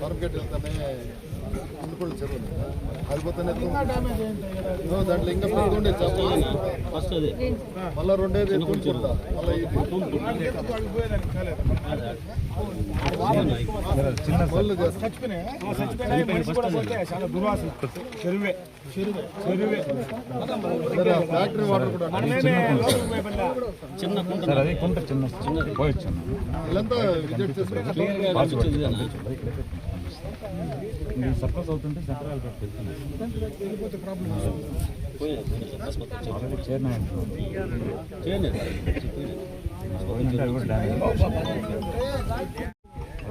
Market వెళ్తానే అనుకోండి చెరువు అది పోతానే దాంట్లో ఇంకా పెద్ద ఉండే చేపలు ఫస్ట్ అది. మళ్ళా రెండేది మళ్ళీ ఫ్యాక్టరీ వాటర్ కూడా చిన్న కుంట. చిన్న చిన్న పోయొచ్చు. వీళ్ళంతా విజిట్ ఇది సర్ప్లస్ అవుతుంటే సెంట్రల్ ఆల్రెడీ డ్యామేజ్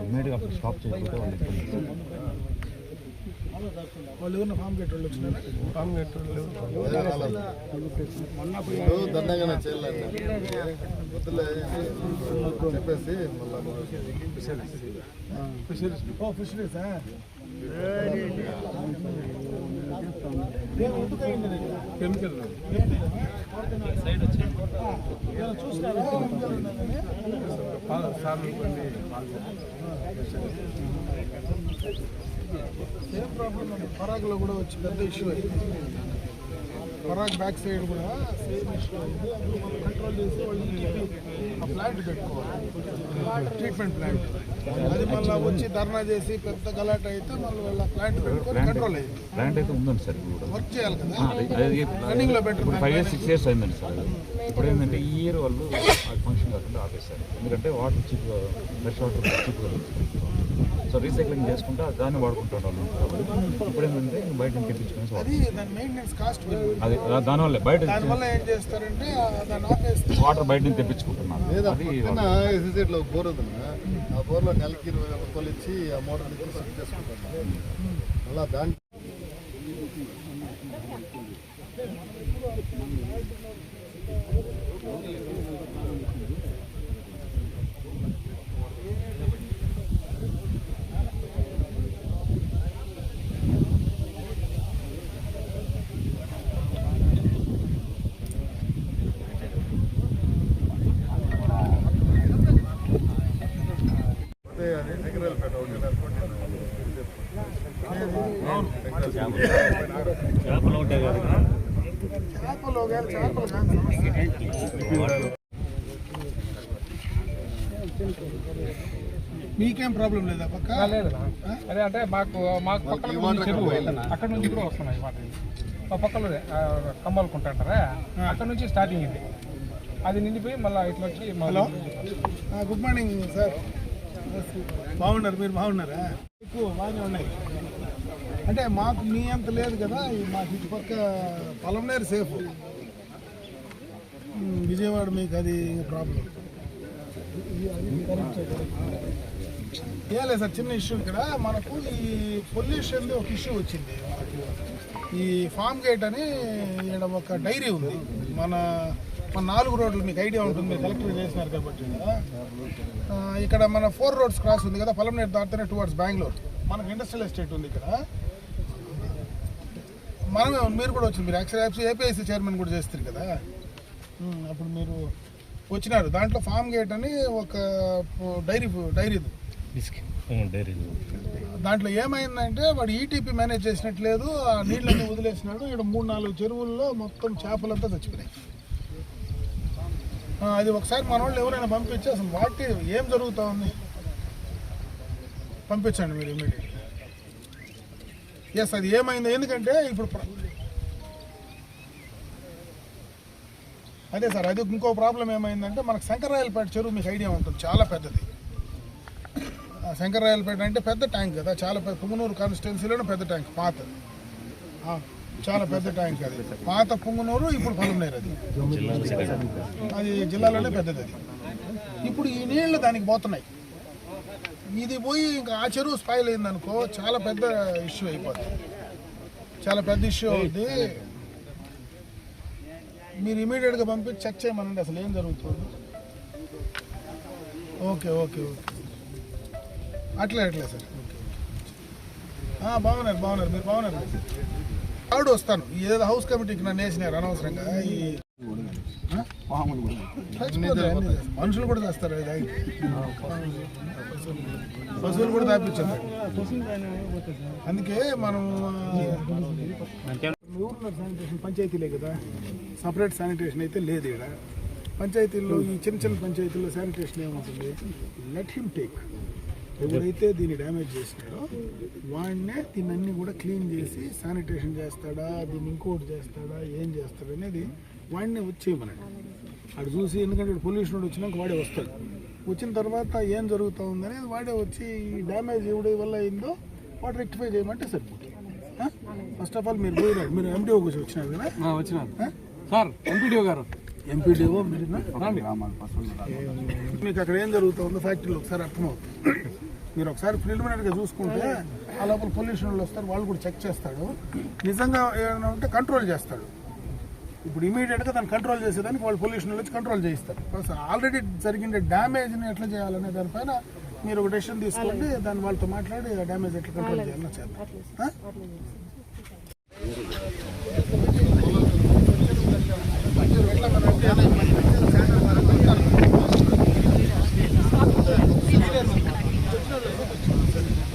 ఇమీడియట్గా అప్పుడు స్టాప్ చేయకపోతే వాళ్ళు. వాళ్ళు ఎవరిన ఫామ్ గేట్ వాళ్ళు వచ్చినారు ఫామ్ చెప్పేసి ఫిషరీస్. ఓ ఫిషరీసా? కెమికల్ చూస్తారా సేమ్ ప్రాబ్లం పరాగ్లో కూడా వచ్చి పెద్ద ఇష్యూ అయింది. పరాగ్ బ్యాక్ సైడ్ కూడా సేమ్ ఇష్యూ అయింది మనం కంట్రోల్ చేసి వాళ్ళు ఆ ప్లాంట్ పెట్టుకోవాలి. ట్రీట్మెంట్ ప్లాంట్ అది మళ్ళీ వచ్చి ధర్నా చేసి పెద్ద గలాట అయితే మళ్ళీ వాళ్ళ ప్లాంట్ పెట్టుకొని కంట్రోల్ అయింది ప్లాంట్ అయితే ఉందండి సార్ వర్క్ చేయాలి కదా? రన్నింగ్లో ఇప్పుడు ఫైవ్ ఇయర్స్ సిక్స్ ఇయర్స్ అయిందండి సార్. ఇప్పుడు ఏంటంటే ఈ ఇయర్ వాళ్ళు ఫంక్షన్ కాకుండా ఆపేశారు. ఎందుకంటే water cheap fresh water cheap so recycling చేసుకుంటే దాన్ని వాడుకుంటారు వాళ్ళు. ఇప్పుడు ఏంటంటే బయట తెప్పించుకొని అది వాడుకుంటారు. దాని మెయింటెనెన్స్ కాస్ట్ అది దానివల్ల బయట దానివల్ల ఏం చేస్తారంటే ఆ దాన్ని ఆపేస్తే వాటర్ బయట నుంచి తెప్పించుకుంటున్నారు. ఎస్ఎస్ఐడ్లో బోర్ ఉందన్న ఆ బోర్లో నెలకి ఇరవై రూపాయలు ఇచ్చి ఆ మోటార్ అలా దాంట్లో అదే అది నగరాలపేట ఒకటి అనుకోండి చేపలు ఉంటాయి కదా చేపలు ఒకవేళ చేపలు కాదు సమస్య మీకేం ప్రాబ్లం లేదా పక్క? అదే అంటే మాకు మాకు పక్కన చెరువు. అక్కడ నుంచి కూడా వస్తున్నాయి వాటర్. మా పక్కన కమ్మలు కుంటాంటారా అక్కడ నుంచి స్టార్టింగ్ ఇది. అది నిండిపోయి మళ్ళీ ఇట్లా వచ్చి హలో? గుడ్ మార్నింగ్ సార్ బాగున్నారు? మీరు బాగున్నారా? ఎక్కువ బాగానే ఉన్నాయి. అంటే మాకు మీ అంత లేదు కదా ఈ మాకు ఇటుపక్క పొలంనేరు సేఫ్ విజయవాడ మీకు అది ప్రాబ్లం ఏం లేదు సార్ చిన్న ఇష్యూ ఇక్కడ. మనకు ఈ పొల్యూషన్ది ఒక ఇష్యూ వచ్చింది. ఈ ఫామ్ గేట్ అని ఇక్కడ ఒక డైరీ ఉంది. మన మన నాలుగు రోడ్లు మీకు ఐడియా ఉంటుంది మీరు కలెక్టర్ చేసినారు కాబట్టి. ఇక్కడ మన ఫోర్ రోడ్స్ క్రాస్ ఉంది కదా పలమనేట్ దాటితేనే టువర్డ్స్ బెంగళూరు మనకు ఇండస్ట్రియల్ ఎస్టేట్ ఉంది ఇక్కడ. మనమే మీరు కూడా వచ్చింది మీరు యాక్చువల్ ఏపీఐసీ చైర్మన్ కూడా చేస్తారు కదా. అప్పుడు మీరు వచ్చినారు. దాంట్లో ఫామ్ గేట్ అని ఒక డైరీ డైరీ దాంట్లో ఏమైందంటే వాడు ఈటీపీ మేనేజ్ చేసినట్లేదు ఆ నీళ్ళని వదిలేసినాడు. ఇక్కడ మూడు నాలుగు చెరువుల్లో మొత్తం చేపలంతా చచ్చిపోయినాయి. అది ఒకసారి మన వాళ్ళు ఎవరైనా పంపించి అసలు వాటి ఏం జరుగుతూ ఉంది? పంపించండి మీరు ఇమీడియట్ ఎస్ అది ఏమైంది? ఎందుకంటే ఇప్పుడు అదే సార్ అది ఇంకో ప్రాబ్లం ఏమైందంటే మనకు శంకరాయలపేట చెరువు మీకు ఐడియా ఉంటుంది చాలా పెద్దది. శంకరాయలపేట అంటే పెద్ద ట్యాంక్ కదా చాలా పెద్ద పుంగనూరు కాన్స్టిట్యున్సీలోనే పెద్ద ట్యాంక్ పాత. చాలా పెద్ద ట్యాంక్ అది. పాత పుంగనూరు ఇప్పుడు పొలంనేరు అది. అది జిల్లాలోనే పెద్దది అది. ఇప్పుడు ఈ నీళ్ళు దానికి పోతున్నాయి. ఇది పోయి ఇంకా ఆ చెరువు స్పాయిల్ అయిందనుకో చాలా పెద్ద ఇష్యూ అయిపోతుంది చాలా పెద్ద ఇష్యూ అవుతుంది మీరు ఇమీడియట్గా పంపించి చెక్ చేయమనండి అసలు ఏం జరుగుతుంది? Okay okay okay. అట్లే అట్లే సార్. ఓకే బాగున్నారు బాగున్నారు మీరు బాగున్నారు. ఆవిడ వస్తాను. ఏదో హౌస్ కమిటీకి నన్ను వేసినారు అనవసరంగా. ఈ మనుషులు కూడా తెస్తారు పశువులు కూడా తాపించారు అందుకే మనం ఊర్లో శానిటేషన్ పంచాయతీలే కదా. సపరేట్ శానిటేషన్ అయితే లేదు ఇక్కడ. పంచాయతీల్లో ఈ చిన్న చిన్న పంచాయతీల్లో శానిటేషన్ ఏమవుతుంది లెట్ హిమ్ టేక్ ఎవరైతే దీన్ని డ్యామేజ్ చేసినాడో వాడినే దీన్ని అన్ని కూడా క్లీన్ చేసి శానిటేషన్ చేస్తాడా దీన్ని ఇంకోటి చేస్తాడా ఏం చేస్తాడా అనేది వాడిని వచ్చేయమనండి అటు చూసి ఎందుకంటే పొల్యూషన్ వచ్చినాక వాడే వస్తాడు. వచ్చిన తర్వాత ఏం జరుగుతూ ఉందనేది వాడే వచ్చి ఈ డ్యామేజ్ ఎవడి వల్ల అయిందో వాడు రెక్టిఫై చేయమంటే సరిపోతుంది. ఫస్ట్ ఆఫ్ ఆల్ మీరు పోయినారు. మీరు ఎండిఓ గురించి వచ్చినారు కదా? వచ్చినారు. సార్ ఎంపీడీఓ గారు. ఎంపీడీఓ మీరు మీకు అక్కడ ఏం జరుగుతుందో ఫ్యాక్టరీలో ఒకసారి అర్థమవుతుంది. మీరు ఒకసారి ప్రిలిమినరీగా చూసుకుంటే ఆ లోపల పొల్యూషన్ వాళ్ళు వస్తారు వాళ్ళు కూడా చెక్ చేస్తాడు. నిజంగా ఏమైనా ఉంటే కంట్రోల్ చేస్తాడు. ఇప్పుడు ఇమీడియట్గా దాన్ని కంట్రోల్ చేసేదానికి వాళ్ళు పొల్యూషన్ వచ్చి కంట్రోల్ చేయిస్తారు. ఆల్రెడీ జరిగిన డ్యామేజ్ని ఎట్లా చేయాలనే దానిపైన మీరు ఒక డెసిషన్ తీసుకోండి దాన్ని వాళ్ళతో మాట్లాడి డ్యామేజ్ ఎట్లా కంట్రోల్ చేయాలో చేద్దాం ఆ? లాస్ట్ టైం మన పైన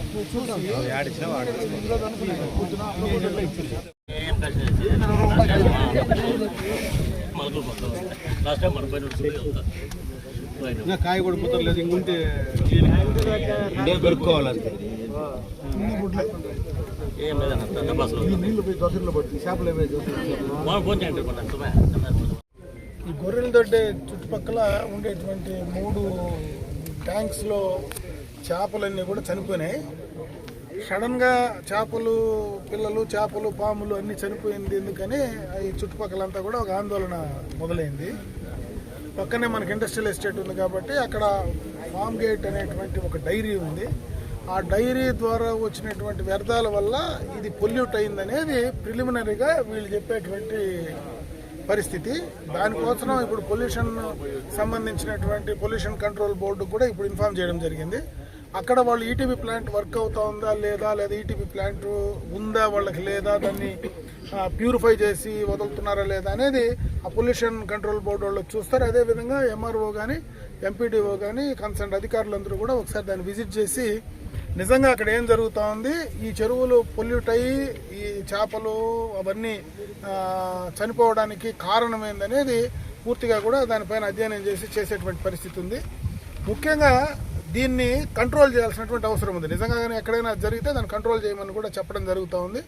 ఇంకా కాయ కూడా పుత్తలేదు ఇంకుంటే దొరుకుకోవాలంతే ఏం లేదన్న బస్సులో నీళ్ళు పోయి దొసరిలో పడుతుంది చేపలు ఏమైతే వాళ్ళు ఫోన్ ఈ గొర్రెల దొడ్డే చుట్టుపక్కల ఉండేటువంటి మూడు ట్యాంక్స్లో చేపలన్నీ కూడా చనిపోయినాయి. సడన్గా చేపలు పిల్లలు చేపలు పాములు అన్నీ చనిపోయింది ఎందుకని ఈ చుట్టుపక్కలంతా కూడా ఒక ఆందోళన మొదలైంది. పక్కనే మనకి ఇండస్ట్రియల్ ఎస్టేట్ ఉంది కాబట్టి అక్కడ ఫామ్ గేట్ అనేటువంటి ఒక డైరీ ఉంది. ఆ డైరీ ద్వారా వచ్చినటువంటి వ్యర్థాల వల్ల ఇది పొల్యూట్ అయిందనేది ప్రిలిమినరీగా వీళ్ళు చెప్పేటువంటి పరిస్థితి. దానికోసం ఇప్పుడు పొల్యూషన్ సంబంధించినటువంటి పొల్యూషన్ కంట్రోల్ బోర్డు కూడా ఇప్పుడు ఇన్ఫార్మ్ చేయడం జరిగింది. అక్కడ వాళ్ళు ఈటీబీ ప్లాంట్ వర్క్ అవుతా ఉందా లేదా? లేదా ఈటీబీ ప్లాంట్ ఉందా వాళ్ళకి లేదా? దాన్ని ప్యూరిఫై చేసి వదులుతున్నారా లేదా అనేది ఆ పొల్యూషన్ కంట్రోల్ బోర్డు వాళ్ళు చూస్తారు. అదేవిధంగా ఎంఆర్ఓ కానీ ఎంపీడీఓ కానీ కన్సర్న్ అధికారులందరూ కూడా ఒకసారి దాన్ని విజిట్ చేసి నిజంగా అక్కడ ఏం జరుగుతూ ఉంది? ఈ చెరువులు పొల్యూట్ అయ్యి ఈ చేపలు అవన్నీ చనిపోవడానికి కారణం ఏందనేది పూర్తిగా కూడా దానిపైన అధ్యయనం చేసి చేసేటువంటి పరిస్థితి ఉంది. ముఖ్యంగా దీన్ని కంట్రోల్ చేయాల్సినటువంటి అవసరం ఉంది. నిజంగా కానీ ఎక్కడైనా జరిగితే దాన్ని కంట్రోల్ చేయమని కూడా చెప్పడం జరుగుతూ ఉంది.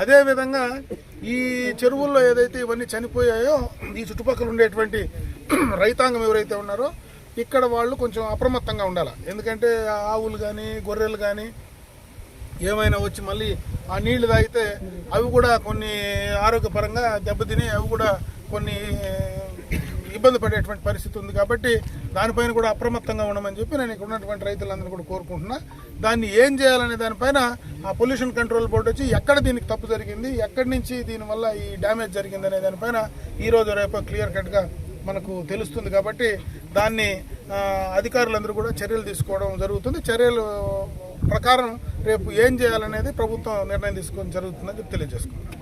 అదేవిధంగా ఈ చెరువుల్లో ఏదైతే ఇవన్నీ చనిపోయాయో ఈ చుట్టుపక్కల ఉండేటువంటి రైతాంగం ఎవరైతే ఉన్నారో ఇక్కడ వాళ్ళు కొంచెం అప్రమత్తంగా ఉండాలి? ఎందుకంటే ఆవులు కానీ గొర్రెలు కానీ ఏమైనా వచ్చి మళ్ళీ ఆ నీళ్ళు తాగితే అవి కూడా కొన్ని ఆరోగ్యపరంగా దెబ్బతిని అవి కూడా కొన్ని ఇబ్బంది పడేటువంటి పరిస్థితి ఉంది కాబట్టి దానిపైన కూడా అప్రమత్తంగా ఉండమని చెప్పి నేను ఇక్కడ ఉన్నటువంటి రైతులందరూ కూడా కోరుకుంటున్నా. దాన్ని ఏం చేయాలనే దానిపైన ఆ పొల్యూషన్ కంట్రోల్ బోర్డు వచ్చి ఎక్కడ దీనికి తప్పు జరిగింది ఎక్కడి నుంచి దీనివల్ల ఈ డ్యామేజ్ జరిగింది అనే దానిపైన ఈ రోజు రేపు క్లియర్ కట్గా మనకు తెలుస్తుంది కాబట్టి దాన్ని అధికారులందరూ కూడా చర్యలు తీసుకోవడం జరుగుతుంది. చర్యలు ప్రకారం రేపు ఏం చేయాలనేది ప్రభుత్వం నిర్ణయం తీసుకోవడం జరుగుతుందని చెప్పి తెలియజేసుకుంటున్నాను